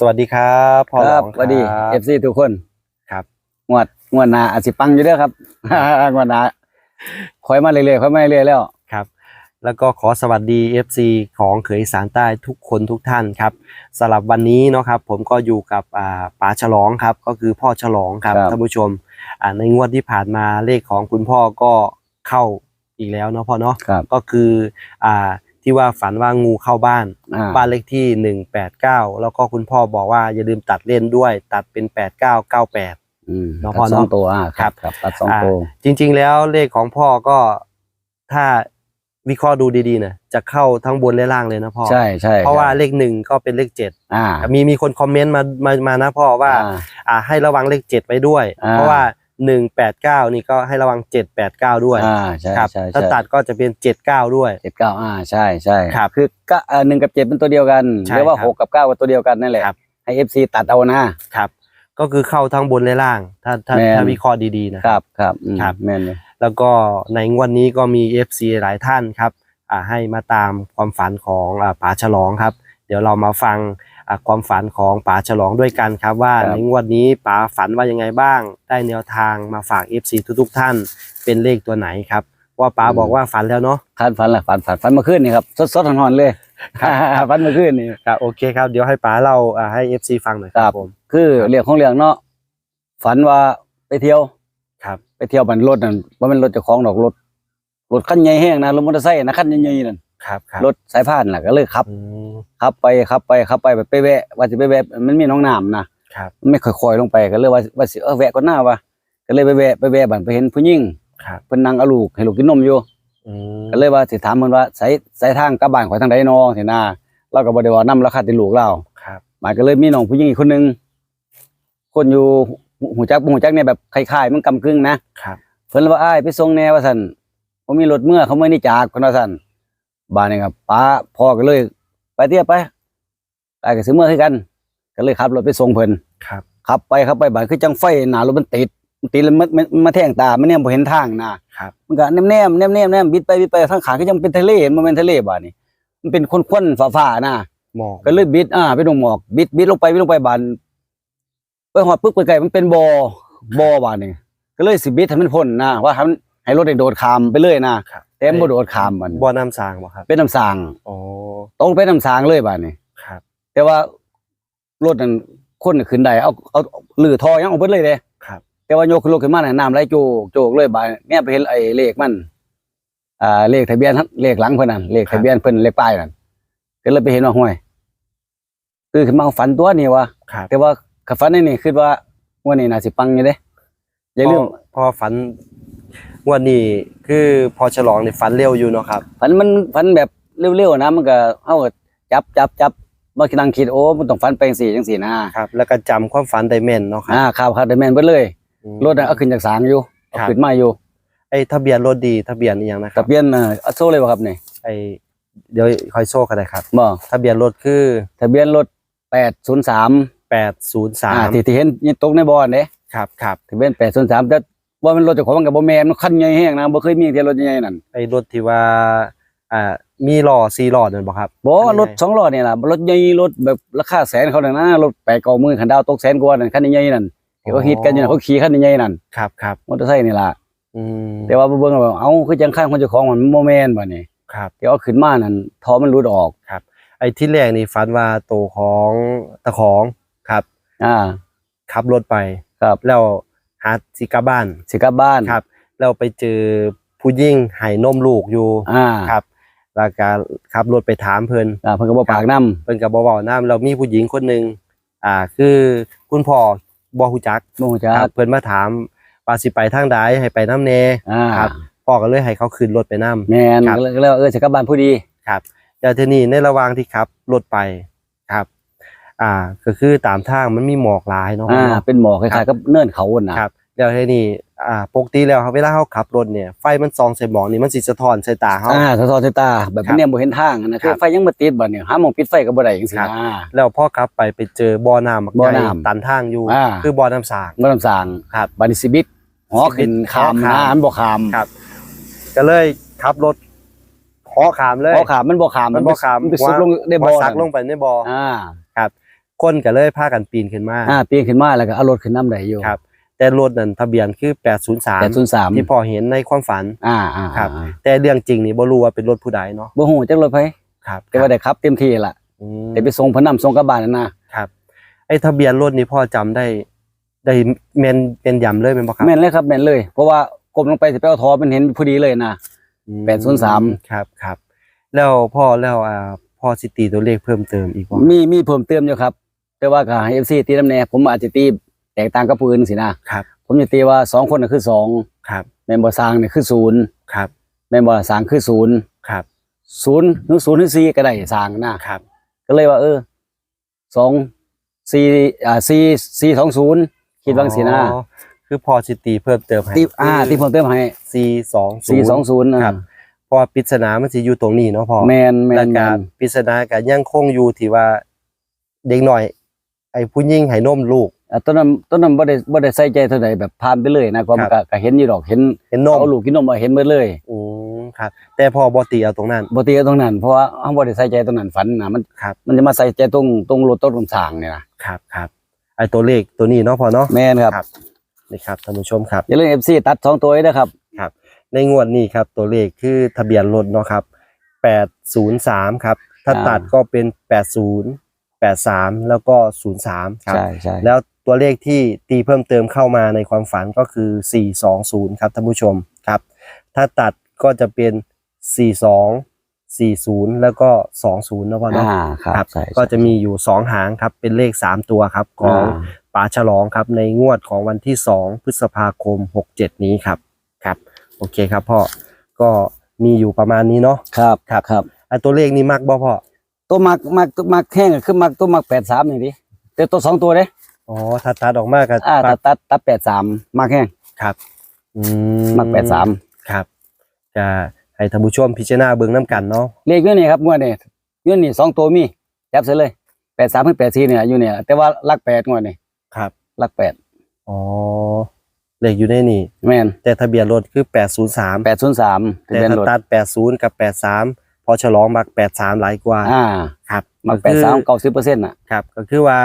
สวัสดีครับพ่อคหลรัอบงสวัสดีครับเอฟซีทุกคนครับงวดงวดหนาอาจสิปังอยู่เด้อครับงวดหนาคอยมาเรื่อยๆคอยมาเรื่อยๆแล้วครับ แล้วก็ขอสวัสดี FC ของเขยอีสารใต้ทุกคนทุกท่านครับสำหรับวันนี้เนาะครับ ผมก็อยู่กับอ่าป๋าฉลองครับ ก็คือพ่อฉลองครับครับท่านผู้ชมอ่าในงวดที่ผ่านมาเลขของคุณพ่อก็เข้าอีกแล้วเนาะพ่อเนาะครับก็คืออ่า ที่ว่าฝันว่างูเข้าบ้าน อ่า บ้านเลขที่189แล้วก็คุณพ่อบอกว่าอย่าลืมตัดเล่นด้วย ตัดเป็น8998อืมเนาะตัดพ่อสองเนาะตัวอ่าคครัรับบครับตัดสองอ่า ตัวจริง ๆ แล้วเลขของพ่อก็ถ้าวิเคราะห์ดูดีๆนะจะเข้าทั้งบนและล่างเลยนะพ่อใช่ใช่เพราะว่าคบเลขหนึ่งก็เป็นเลขเจ็ดอ่ามีมีคนคอมเมนต์มามามานะพ่อว่า อ่า อ่าให้ระวังเลขเจ็ดไว้ด้วย อ่าเพราะว่า หนึ่งแปดเก้านี่ก็ให้ระวังเจ็ดแปดเก้าด้วยอ่าใช่ครับใช่ถ้าใช่ตัดก็จะเป็นเจ็ดเก้าด้วย เจ็ดเก้าอ่าใช่ใช่ครับคือก็เอ่อหนึ่งกับเจ็ดเป็นตัวเดียวกันใช่เรียกว่าครับหกกับเก้าเป็นตัวเดียวกันนั่นแหละครับ ให้เอฟซีตัดเอานะ ครับ ก็คือเข้าทั้งบนและล่าง ถ้าถ้าแม่น ถ้าวิเคราะห์ดีๆนะ ครับครับอืมครับ แม่นเลยแล้วก็ในงวดนี้ก็มี FC หลายท่านครับอ่าให้มาตามความฝันของอ่าป๋าฉลองครับ เดี๋ยวเรามาฟังอ่าความฝันของป๋าฉลองด้วยกันครับ ว่าในงวดนี้ป๋าฝันว่ายังไงบ้าง ได้แนวทางมาฝาก FC ทุกๆท่าน เป็นเลขตัวไหนครับ ว่าป๋าบอกว่าฝันแล้วเนาะคันฝันละฝันฝันฝันเมาขึ้นนี่ครับสดสดๆร้อนๆเลยฝันเมาขึ้นนี่ครับโอเคครับเดี๋ยวให้ป๋าเราอ่าให้ FC ฟังหน่อยคครัรับบผมคือเรื่องของเรื่องเนาะฝันว่าไปเที่ยวครับ ไปเที่ยวบันรถนั่นว่ามันรถเจ้าของดอกรถรถคันใหญ่แห้งนะรถมอเตอร์ไซค์นะคันใหญ่ๆนั่น ครับครับรถสายพานน่ะก็เลยขับอืม ขับไปขับไปขับไปแบบไปแวะว่าสิไปแวะมันมีน้องน้ำนะครับมันไม่ค่อยๆลงไปก็เลยว่าว่าสิเออแวะก่อนหน้าว่าก็เลยไปแวะไปแวะบันไปเห็นผู้หญิงครับเพิ่นนั่งเอาลูกให้ลูกกินนมอยู่ อืมก็เลยว่าสิถามเพิ่นว่าสายสายทางกลับบ้านข่อยทางใดน้อสินะเราก็บ่ได้ว่านํราคาติลูกเรา ครับ หมายก็เลยมีน้องผู้หญิงอีกคนหนึงคนอยู่หูจักบ่หูจักเนี่ยแบบคล้ายๆมันกำกึ่งนะครับ เพิ่นเลยว่าอ้ายไปส่งแน่ว่าซั่นผมมีรถเมื่อเขาไม่นี่จากเพิ่นว่าซั่น บ้านนี่ครับป้าพ่อก็เลย ไปเตี้ยไปอ้ายก็สิเมื่อคือกัน ก็เลยขับรถไปส่งเพิ่นครับขับไปขับไปบ้านคือจังไฟหน้ารถมันติดมันติดแล้วมันมันมันมาแทงตามันเนี่ยบ่เห็นทางนะครับมันก็แนมแนมแนมแนมแนมบิดไปบิดไปทางขาก็ยังเป็นทะเลมันเป็นทะเลบ้านนี่มันเป็นควันๆฟ้าๆนะหมอกก็เลยบิดอ่าไปลงหมอก บิดบิดลงไปบิดลงไปบานไปหอดปึ๊กไปไกลมันเป็นบอ่อบอบานนี่ก็เลยสิบิดให้มันพ้นนะว่าทำให้รถได้โดดขามไปเลยนะครับ แต่มันบ่โดดขามมันบ่อน้ำสางบ่ครับเป็นน้ำสางอ๋อตรงไปน้ำสางเลยบานนี่ครับ แต่ว่ารถนั้นคนน่ะขึ้นได้เอาเอาลือทอยังเอาเบิดเลยเด้ครับ แต่ว่าโยกขึ้นรถขึ้นมาน่ะน้ำไหลโจกโจกเลยบานเนี่ยไปเห็นไอ้เลขมันอ่าเลขทะเบียนเลขหลังเพิ่นนั่นเลขทะเบียนเพิ่นเลขป้ายนั่นก็เลยไปเห็นว่าห้วยตื่นขึ้นมาฝันตัวนี่วะครับแต่ว่าขับฝันนี่นี่คิดว่าวันนี้น่าสิปังอยู่เด้อย่าลืมพอฝัน งวันนี้คือพอฉลองนี่ฝันเร็วอยู่เนาะครับฝันมันฝันแบบเร็วๆนะมันก็เฮาก็จับจับจับมาคิดนั่งคิดโอ้มันต้องฝันไปจังซี่จังซี่นะครับ แล้วก็จำความฝันได้แม่นเนาะครับอ่าข่าวข่าวได้แม่นเบิดเลยอืม รถน่ะเอาขึ้นจากสางอยู่เอาครับ ขึ้นมาอยู่ไอ้ทะเบียนรถดีทะเบียนอีหยังนะคทะรับเบียนเอ่อเอาโซ่เลยบ่ครับนี่ไอ้เดี๋ยวคอยโซ่กันได้ครับ บ่ทะเบียนรถคือทะเบียนรถ803 803อ่าที่ที่เห็นนี่ตกในบ่อนเด้ครับครับ ทะเบียน803แต่ ว่ามันรถเจ้าของมันก็บ่แม่นมันคันใหญ่แฮงนะบ่เคยมีแต่รถใหญ่ๆนั่นไอ้รถที่ว่าอ่ามีล้อสี่ล้อนั่นบ่ครับบอกว่าอันนี้รถสองล้อเนี่ยล่ะรถใหญ่รถแบบราคาแสนเขาเนี่ยนะรถแปดเก้าหมื่นคันดาวตกแสนกว่านั่นคันใหญ่ๆนั่นที่เขาฮิตกันอยู่นั่นเขาขี่คันใหญ่ๆนั่นครับครับมอเตอร์ไซค์นี่ล่ะอืมแต่ว่าเบิ่งแล้วเอ้าคือจังข้างคนเจ้าของมันบ่แม่นบัดนี้ครับที่เอาขึ้นมานั่นทอมันหลุดออกไอ้ที่แรกนี่ฝันว่าโตวของตะของครับ อ่าขับรถไปครับแล้ว หาสิกลับบ้านสิกลับบ้านครับแล้วไปเจอผู้ยิ่งไห้นมลูกอยู่อ่าครับแล้วก็ขับรถไปถามเพิ่นอ่าเพิ่นก็บ่ปากน้ำเพิ่นก็บ่เว้านํแล้วมีผู้หญิงคนหนึงอ่า คือคุณพ่อบ่ฮู้จักบ่ฮู้จัครักบเพิ่นมาถามว่าสิไปทางใดให้ไปนํแน่อ่าครับพ่อก็เลยให้เขาขึ้นรถไปนํแม่นครับก็เลยก็เลยว่าเออสิกลับบ้านผู้ดีครับแล้วทีนี้ในระหว่างที่ขับรถไปครับ อ่า ก็คือตามทางมันมีหมอกหลายเนาะอ่าเนาะเป็นหมอกคล้ายๆกับเนินเขาน่ะครับ แล้วทีนี้อ่าปกติแล้วครับเวลาเขาขับรถเนี่ยไฟมันส่องใส่หมอกนี่มันสิสะท้อนใส่ตาเขาอ่าสะท้อนสายตาแบบครับเนี่ยบ่เห็นทางนะครัคือบไฟยังบ่ติดบัดนี้หาหม่องปิดไฟก็บ่ได้จังซี่ครับนะแล้วพอขับไปไปเจอบ่อน้ำมักบ่อใหญ่น้ำตันทางอยู่อ่าคือบ่อน้ำสางบ่ต้องสร้างครับบัดนี้สิบิดหอขึ้นสิบิดขามหอนะขามมันบ่ขามครับ ก็เลยขับรถขอขามเลยหอขามมันบ่ขามมันบ่ขามมันไปซุกลงในบ่อหัวซักนั่นลงไปในบ่ออ่าครับคนก็เลยพากันปีนขึ้นมาอ่าปีนขึ้นมาแล้วก็เอารถขึ้นน้ำได้อยู่ครับ แต่รถนั่นทะเบียนคือแปด803ศูนย์สามที่พอเห็นในความฝันอ่าอ่าครับอ่าแต่เรื่องจริงนี่บ่รู้ว่าเป็นรถผู้ใดเนาะบ่ฮู้จักรถไผครับแต่ว่าได้ขับเต็มที่ล่ะอืมแต่ไปส่งเพนนํส่งกลับบ้านนั่นนะครับ ไอ้ทะเบียนรถนี่พ่อจำได้ ได้แม่นเป็นยำเลยแม่นบ่ครับแม่นเลยครับแม่นเลย เพราะว่ากลมลงไปสิไปเอาทอมันเห็นพอดีเลยนะอืม803ครับครับ แล้วพ่อแล้วอ่าพ่อสิตีตัวเลขเพิ่มเติมอีกบ่มีมีเพิ่มเติมอยู่ครับ แต่ว่าก็ให้ FC ตีน้ำแน่ผมอาจจะตีแต กต่างกับผู้อื่นสินะครับ ผมจะตีว่าสองคนน่ะคือสองครับแม่นบ่สร้างนี่คือศูนย์ครับแม่นบ่สร้างคือศูนย์ครับศูนย์หรือศูนย์หรือสี่ก็ได้สร้างนะครับ ก็เลยว่า เออสองสี่อ่าสี่สี่สองศูนย์คิดว่าสินะอ๋อคือพ่อสิตีเพิ่มเติมให้ตีอ่าตีเพิ่มเติมให้สี่สองสี่สองศูนย์ครับ เพอปริศนามันสิอยู่ตรงนี้เนาะพ่อแมนแมแล้วนแมก็นปริศนาก็ยังคงอยู่ที่ว่าเด็กหน่อย ไอ้ผู้หญิงให้นมลูกอะ ต้นนั้นต้นนั้นบ่ได้บ่ได้ใส่ใจเท่าใดแบบผ่านไปเลยนะก็มันครัก็บก็เห็นอยู่ดอกเห็นเห็นนมเอาลูกกินนมมาเห็นเบิดเลยอืมครับ แต่พอบอตีเอาตรงนั้นบ่ตีเอาตรงนั้นเพราะว่าเฮาบ่ได้ใส่ใจตรงนั้นฝันนะมันครับมันจะมาใส่ใจตรงตรงรถต้นตรงสร้างเนี่ยนะครับครับไอ้ตัวเลขตัวนี้เนาะพอเนาะแม่นครับครับนี่ครับท่านผู้ชมครับอย่าลืม FC ตัดสองตัวไว้นะครับ ในงวดนี้ครับตัวเลขคือทะเบียนรถเนาะครับแปดศูนย์สามครับถ้าอ่าตัดก็เป็นแปดศูนย์แปดสามแล้วก็ศูนย์สามครับใช่ใช่แล้ว ตัวเลขที่ตีเพิ่มเติมเข้ามาในความฝันก็คือ 420 ครับท่านผู้ชมครับ ถ้าตัดก็จะเป็น 42 40 แล้วก็ 20นะพ่อเนาะอ่าครับครับใช่ ก็จะมีอยู่ 2 หางครับ เป็นเลข 3 ตัวครับ ของอ่า ป๋าฉลองครับ ในงวดของวันที่ 2 พฤษภาคม 67 นี้ครับครับ โอเคครับพ่อก็มีอยู่ประมาณนี้เนาะครับครับครับไอ้ตัวเลขนี้มักบ่พ่อตัวมักมักตัวมักแห้งอะคือมักตัวมัก83นี่ดิแต่ตัวสองตัวเด้ อ๋อถ้าตัดออกมาก็อ่าตัตัดดตัดตัด83มักแห้งครับอืมมัก83ครับจะให้ท่านผู้ชมพิจารณาเบิ่งน้ำกันเนาะเลขอยู่นี่ครับงวดนี้อยู่นี่สองตัวมีจับเสียเลย83ถึง84เนี่ยอยู่เนี่ย แต่ว่าหลัก8งวดนี่ครับหลัก8อ๋อเลขอยู่ในนี่แม่นแต่ทะเบียนรถคือ803 803ทะแต่เบียนถ้ารถตัด80กับ83พอฉลองมัก83หลายกว่าอ่าครับมักก็คือ83 90%น่ะครับ ก็คือว่า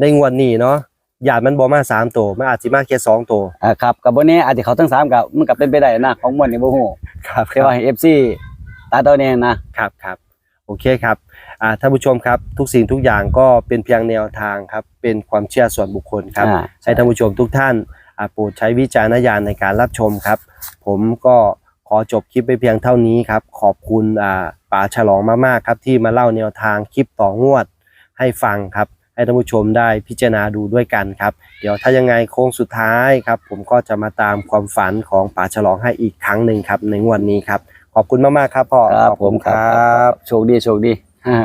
ในงวดนี้เนาะหยาดมันบ่มา3ตัวมันอาจสิมาแค่2ตัวอ่าครับกับบ่แน่อาจจะเขาทั้งสามกับมันก็เป็นไปได้นะของม่วนนี่บ่ฮู้ครับแต่ว่าให้ FC ตัดเอาแน่นะครับครับโอเคครับอ่าท่านผู้ชมครับ ทุกสิ่งทุกอย่างก็เป็นเพียงแนวทางครับ เป็นความเชื่อส่วนบุคคลครับอ่าให้ท่านผู้ชมทุกท่านอ่าโปรดใช้วิจารณญาณในการรับชมครับ ผมก็ขอจบคลิปไปเพียงเท่านี้ครับ ขอบคุณอ่าป๋าฉลองมากๆครับที่มาเล่าแนวทางคลิปต่องวดให้ฟังครับ ให้ท่านผู้ชมได้พิจารณาดูด้วยกันครับ เดี๋ยวถ้ายังไงโค้งสุดท้ายครับ ผมก็จะมาตามความฝันของป๋าฉลองให้อีกครั้งหนึ่งครับในงวดนี้ครับ ขอบคุณมากๆครับพ่อครับขอบผคุมณครับครับ โชคดีโชคดีอ่า